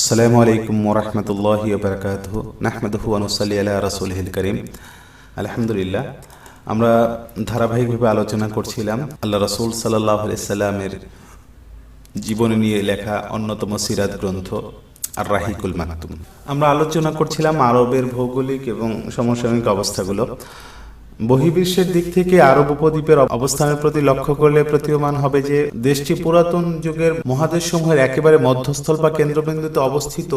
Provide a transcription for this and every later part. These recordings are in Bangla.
আসসালামু আলাইকুম ওরহমতুল্লাহি বারকাতুহ নাহমেদহু আনুসাল্লি আলা রসুলহিল করিম। আলহামদুলিল্লাহ, আমরা ধারাবাহিকভাবে আলোচনা করছিলাম আল্লাহ রসুল সাল্লাহ সাল্লামের জীবনী নিয়ে লেখা অন্যতম সিরাত গ্রন্থ আর রাহিকুল মাকতুম। আমরা আলোচনা করছিলাম আরবের ভৌগোলিক এবং সমসাময়িক অবস্থাগুলো। বহির্বিশ্বের দিক থেকে আরব উপদ্বীপের অবস্থানের প্রতি লক্ষ্য করলে প্রতীয়মান হবে যে দেশটি পুরাতন যুগের মহাদেশ সমূহের একেবারে মধ্যস্থল বা কেন্দ্রবিন্দুতে অবস্থিত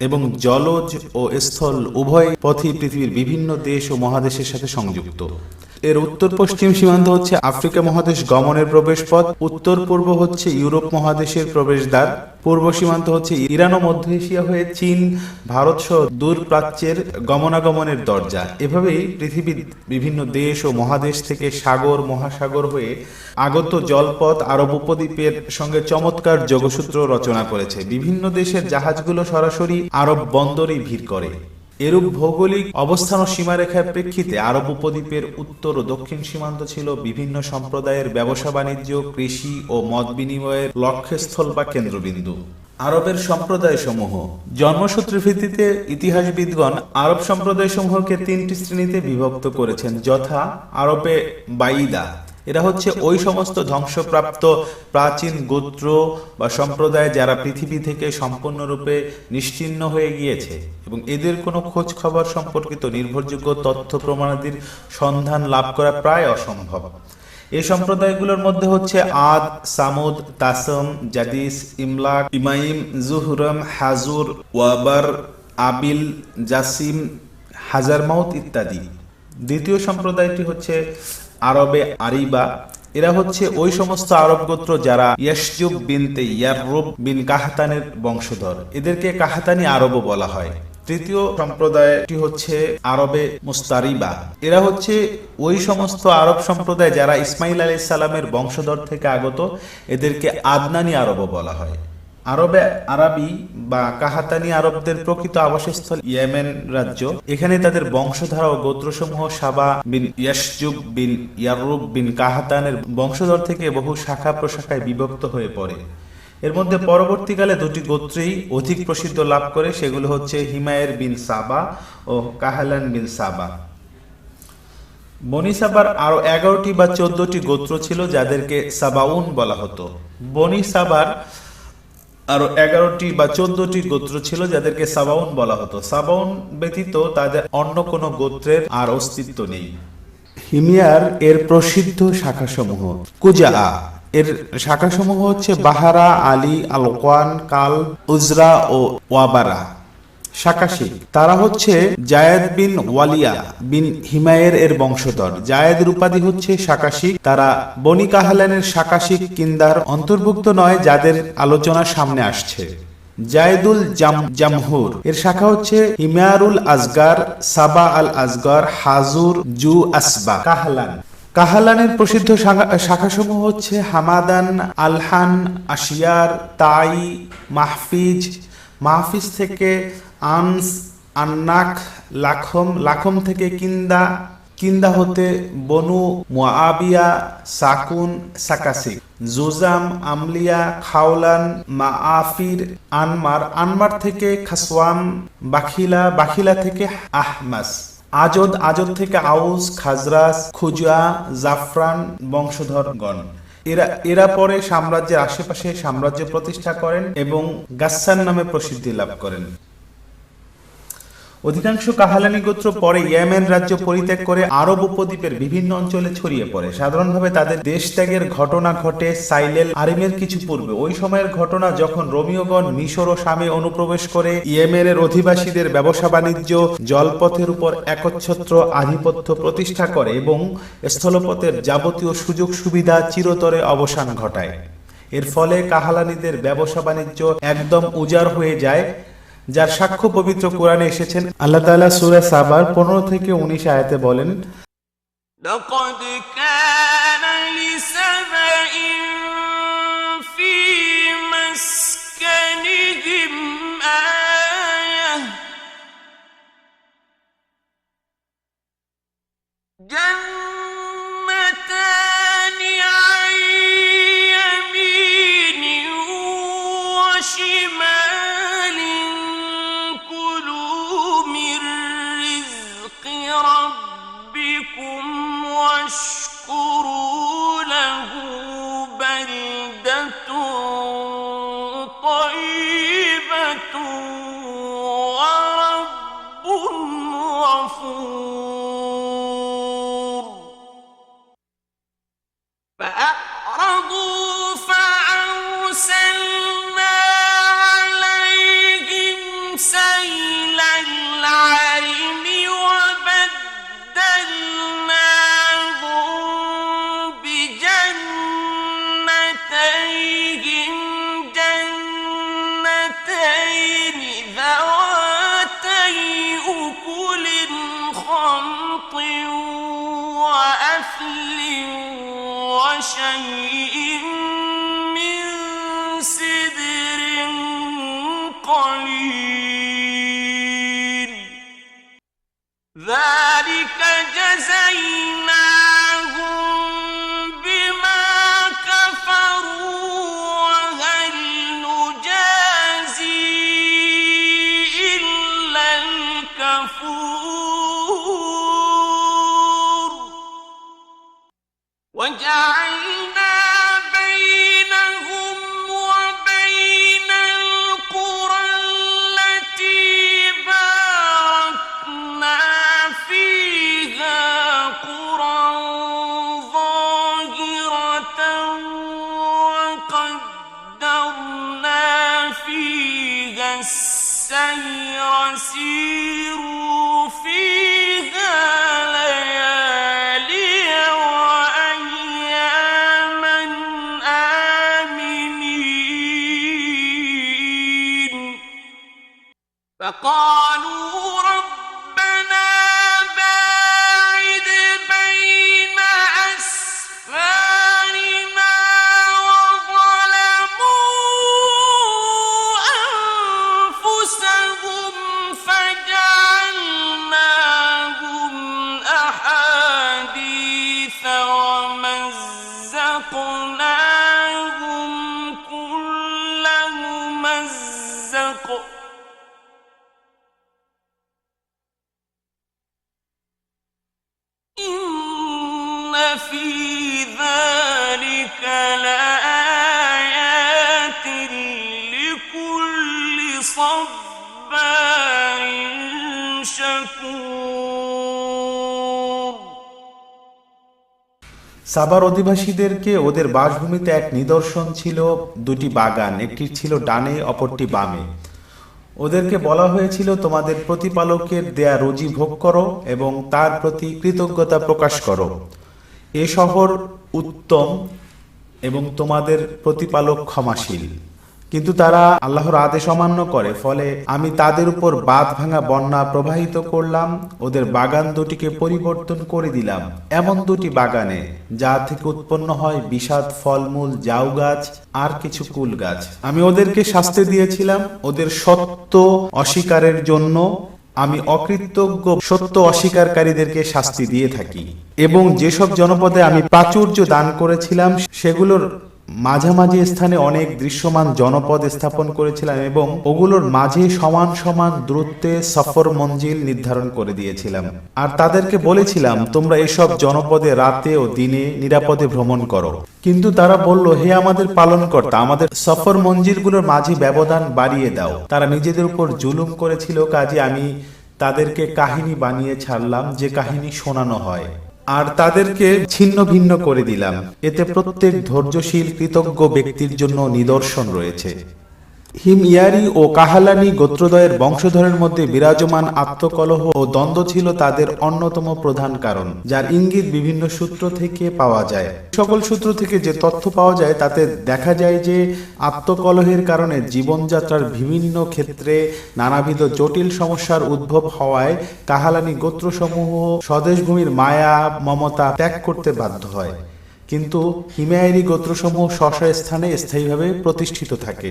এবং জলজ ও স্থল উভয় পথই পৃথিবীর বিভিন্ন দেশ ও মহাদেশের সাথে সংযুক্ত। এর উত্তর পশ্চিম সীমান্ত হচ্ছে আফ্রিকা মহাদেশ গমনের প্রবেশপথ, উত্তর পূর্ব হচ্ছে ইউরোপ মহাদেশের প্রবেশদ্বার, পূর্ব সীমান্ত হচ্ছে ইরান ও মধ্য এশিয়া হয়ে চীন, ভারত সহ দূর প্রাচ্যের গমনাগমনের দরজা। এভাবেই পৃথিবীর বিভিন্ন দেশ ও মহাদেশ থেকে সাগর, মহাসাগর হয়ে আগত জলপথ আরব উপদ্বীপের সঙ্গে চমৎকার যোগসূত্র রচনা করেছে। বিভিন্ন দেশের জাহাজগুলো সরাসরি আরব বন্দরেই ভিড় করে। এরূপ ভৌগোলিক অবস্থান ও সীমারেখার প্রেক্ষিতে আরব উপদ্বীপের উত্তর ও দক্ষিণ সীমান্ত ছিল বিভিন্ন সম্প্রদায়ের ব্যবসা, বাণিজ্য, কৃষি ও মত বিনিময়ের লক্ষ্যস্থল বা কেন্দ্রবিন্দু। আরবের সম্প্রদায় সমূহ জন্মসূত্রের ভিত্তিতে ইতিহাসবিদগণ আরব সম্প্রদায় সমূহকে তিনটি শ্রেণীতে বিভক্ত করেছেন, যথা আরবে বাইদা। এরা হচ্ছে ওই সমস্ত ধ্বংসপ্রাপ্ত প্রাচীন গোত্র বা সম্প্রদায় যারা পৃথিবী থেকে সম্পূর্ণরূপে নিশ্চিহ্ন হয়ে গিয়েছে। এবং এদের কোনো খোঁজ খবর সম্পর্কিত নির্ভরযোগ্য তথ্য প্রমাণাদির সন্ধান লাভ করা প্রায় অসম্ভব। এই সম্প্রদায়গুলোর মধ্যে হচ্ছে আদ সামুদ তাসম জাদিস ইমলাক ইমাইম জুহরম হাজুর ওয়াবার আবিল জাসিম হাজারমাউত ইত্যাদি। দ্বিতীয় সম্প্রদায়টি হচ্ছে আরবে আরিবা, এরা হচ্ছে ওই সমস্ত আরব গোত্র যারা ইয়াসজুব বিনতে ইয়াররুব বিন কাহাতানের বংশধর। এদেরকে কাহাতানি আরবও বলা হয়। তৃতীয় সম্প্রদায়টি হচ্ছে আরবে মুস্তারিবা। এরা হচ্ছে ওই সমস্ত আরব সম্প্রদায় যারা ইসমাইল আলী সালামের বংশধর থেকে আগত, এদেরকে আদনানি আরবও বলা হয়। আরবে আরবি বা কাহাতানি আরবদের প্রকৃত আবাসস্থল ইয়েমেন রাজ্য। এখানে তাদের বংশধারা ও গোত্রসমূহ সাবা বিন ইয়াসজুব বিন ইয়ারুব বিন কাহাতানের বংশধর থেকে বহু শাখা প্রশাখায় বিভক্ত হয়ে পড়ে। এর মধ্যে পরবর্তীকালে দুটি গোত্রেই অধিক প্রসিদ্ধ লাভ করে, সেগুলো হচ্ছে হিমায়ের বিন সাবা ও কাহালান বিন সাবা। বনি সাবার আরও এগারোটি বা চোদ্দটি গোত্র ছিল যাদেরকে সাবাউন বলা হতো। বনি সাবার আরও এগারোটি বা চোদ্দটি গোত্র ছিল যাদেরকে সাবাউন বলা হতো। সাবাউন ব্যতীত তাদের অন্য কোনো গোত্রের আর অস্তিত্ব নেই। হিমিয়ার এর প্রসিদ্ধ শাখাসমূহ কুজা এর শাখাসমূহ হচ্ছে বাহারা, আলী আলকান কাল, উজরা ও ওয়াবারা। শাকাশি তারা হচ্ছে জায়েদ বিন ওয়ালিয়া বিন হিমায়ের এর বংশধর। জায়েদের উপাধি হচ্ছে শাকাশি তারা বনি কাহালানের শাকাশি কিন্দার অন্তর্ভুক্ত নয়, যাদের আলোচনা সামনে আসছে। জায়দুল জাম জামহুর। এর শাখা হচ্ছে হিমায়ারুল আজগার, সাবা আল আজগার, হাজুর জু আসবা। কাহালান। কাহালানের প্রসিদ্ধ শাখাসমূহ হচ্ছে হামাদান, আলহান, আশিয়ার, তাই, মাহফিজ। মাহফিজ থেকে আনস আন্নাক, লাখম লাখম থেকে কিন্দা কিন্দা হতে বনু মুআবিয়া, সাকুন সাকাসি জুজাম, আমলিয়া, খাওলান মা আফির আনমার। আনমার থেকে খাসওয়াম বাখিলা বাখিলা থেকে আহমাস। আজদ আজদ থেকে আউস, খাজরাস খুজা জাফরান, বংশধরগণ। এরা এরা পরে সাম্রাজ্যের আশেপাশে সাম্রাজ্য প্রতিষ্ঠা করেন এবং গাসান নামে প্রসিদ্ধি লাভ করেন। অধিকাংশ কাহালানি গোত্র পরে ইয়েমেন রাজ্য পরিত্যাগ করে আরব উপদ্বীপের বিভিন্ন অঞ্চলে ছড়িয়ে পড়ে। সাধারণভাবে তাদের দেশ ত্যাগের ঘটনা ঘটে সাইলেল আরিমের কিছু পূর্বে। ওই সময়ের ঘটনা যখন রোমিওগণ মিশর ও শামে অনুপ্রবেশ করে ইয়েমেনের অধিবাসীদের ব্যবসা বাণিজ্য, জলপথের উপর একচ্ছত্র আধিপত্য প্রতিষ্ঠা করে এবং স্থলপথের যাবতীয় সুযোগ সুবিধা চিরতরে অবসান ঘটায়। এর ফলে কাহালানিদের ব্যবসা বাণিজ্য একদম উজাড় হয়ে যায়। যার সাক্ষ্য পবিত্র কোরআনে এসেছেন। আল্লাহ তাআলা সূরা সাবার 15 থেকে 19 আয়াতে বলেন وشيء সাবার অধিবাসীদেরকে ওদের বাসভূমিতে এক নিদর্শন ছিল, দুটি বাগান, একটি ছিল ডানে, অপরটি বামে। ওদেরকে বলা হয়েছিল, তোমাদের প্রতিপালকের দেয়া রুজি ভোগ করো এবং তার প্রতি কৃতজ্ঞতা প্রকাশ করো। এ শহর উত্তম এবং তোমাদের প্রতিপালক ক্ষমাশীল। কিন্তু তারা আল্লাহর আদেশ অমান্য করে, ফলে আমি তাদের উপর বাঁধ ভাঙা বন্যা প্রবাহিত করলাম, ওদের বাগান দুটিকে পরিবর্তন করে দিলাম। এমন দুটি বাগানে, যা থেকে উৎপন্ন হয় বিষাদ, ফলমূল, জাউ গাছ, আর কিছু কুল গাছ। আমি ওদেরকে শাস্তি দিয়েছিলাম, ওদের সত্য অস্বীকারের জন্য আমি অকৃতজ্ঞ সত্য অস্বীকারীদেরকে শাস্তি দিয়ে থাকি। এবং যেসব জনপদে আমি প্রাচুর্য দান করেছিলাম, সেগুলোর মাঝামাঝি স্থানে অনেক দৃশ্যমান জনপদ স্থাপন করেছিলাম এবং ওগুলোর মাঝে সমান সমান দূরত্বে সফর মঞ্জিল নির্ধারণ করে দিয়েছিলাম। আর তাদেরকে বলেছিলাম, তোমরা এসব জনপদে রাতে ও দিনে নিরাপদে ভ্রমণ করো। কিন্তু তারা বলল, হে আমাদের পালন পালনকর্তা, আমাদের সফর মঞ্জিলগুলোর মাঝে ব্যবধান বাড়িয়ে দাও। তারা নিজেদের উপর জুলুম করেছিল, কাজে আমি তাদেরকে কাহিনী বানিয়ে ছাড়লাম, যে কাহিনী শোনানো হয়। আর তাদেরকে ছিন্ন ভিন্ন করে দিলাম। এতে প্রত্যেক ধৈর্যশীল কৃতজ্ঞ ব্যক্তির জন্য নিদর্শন রয়েছে। হিমইয়ারি ও কাহালানি গোত্রদয়ের বংশধরের মধ্যে বিরাজমান আত্মকলহ ও দ্বন্দ্ব ছিল তাদের অন্যতম প্রধান কারণ, যার ইঙ্গিত বিভিন্ন সূত্র থেকে পাওয়া যায়। সকল সূত্র থেকে যে তথ্য পাওয়া যায়, তাতে দেখা যায় যে আত্মকলহের কারণে জীবনযাত্রার বিভিন্ন ক্ষেত্রে নানাবিধ জটিল সমস্যার উদ্ভব হওয়ায় কাহালানি গোত্রসমূহ স্বদেশভূমির মায়া, মমতা ত্যাগ করতে বাধ্য হয়। কিন্তু হিমায়রি গোত্রসমূহ স্ব স্থানে স্থায়ীভাবে প্রতিষ্ঠিত থাকে।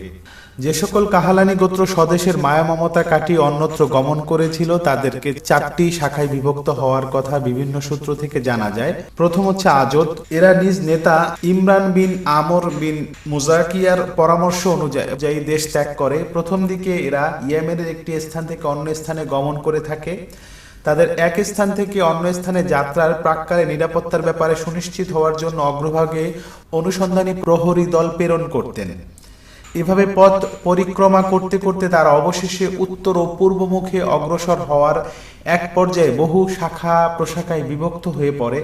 যে সকল কাহালানি গোত্র স্বদেশের মায়া মমতা কাটিয়ে অন্যত্র গমন করেছিল, তাদেরকে চারটি শাখায় বিভক্ত হওয়ার কথা বিভিন্ন সূত্র থেকে জানা যায়। প্রথম হচ্ছে আজত এরা নিজ নেতা ইমরান বিন আমর বিন মুজাকিয়ার পরামর্শ অনুযায়ী দেশ ত্যাগ করে। প্রথম দিকে এরা ইয়েমেনের একটি স্থান থেকে অন্য স্থানে গমন করে থাকে। তাদের এক স্থান থেকে অন্য স্থানে যাত্রার প্রাককালে নিরাপত্তার ব্যাপারে সুনিশ্চিত হওয়ার জন্য অগ্রভাগে অনুসন্ধানী প্রহরী দল প্রেরণ করতেন। এভাবে পথ পরিক্রমা করতে করতে তারা অবশেষে উত্তর ও পূর্বমুখে অগ্রসর হওয়ার এক পর্যায়ে বহু শাখা প্রশাখায় বিভক্ত হয়ে পড়ে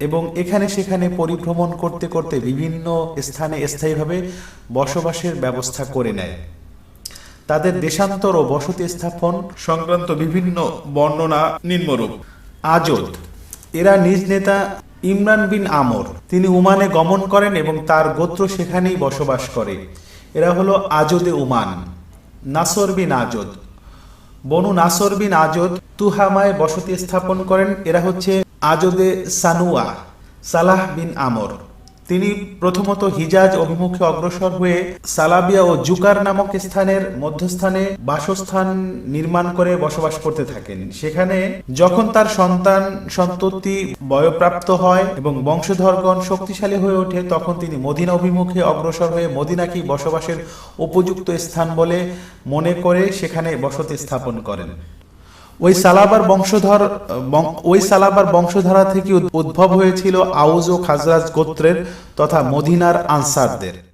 এবং এখানে সেখানে পরিভ্রমণ করতে করতে বিভিন্ন স্থানে স্থায়ীভাবে বসবাসের ব্যবস্থা করে নেয়। তাদের দেশান্তর ও বসতি স্থাপন সংক্রান্ত বিভিন্ন বর্ণনা নিম্নরূপ। আজদ, এরা নিজ নেতা ইমরান বিন আমর, তিনি উমানে গমন করেন এবং তার গোত্র সেখানেই বসবাস করে। এরা হলো আজদে উমান, নাসর বিন আজদ। বনু নাসর বিন আজদ তুহামায় বসতি স্থাপন করেন, এরা হচ্ছে আজদে সানুয়া, সালাহ বিন আমর। তিনি প্রথমত হিজাজ অভিমুখে অগ্রসর হয়ে সালাবিয়া ও জুকার নামক স্থানের মধ্যস্থানে বাসস্থান নির্মাণ করে বসবাস করতে থাকেন। সেখানে যখন তার সন্তান সন্ততি বয়প্রাপ্ত হয় এবং বংশধরগণ শক্তিশালী হয়ে ওঠে, তখন তিনি মদিনা অভিমুখে অগ্রসর হয়ে মদিনাকে বসবাসের উপযুক্ত স্থান বলে মনে করে সেখানে বসতি স্থাপন করেন। ওই সালাবার বংশধর ওই সালাবার বংশধারা থেকে উদ্ভব হয়েছিল আউজ ও খাজরাজ গোত্রের তথা মদিনার আনসারদের।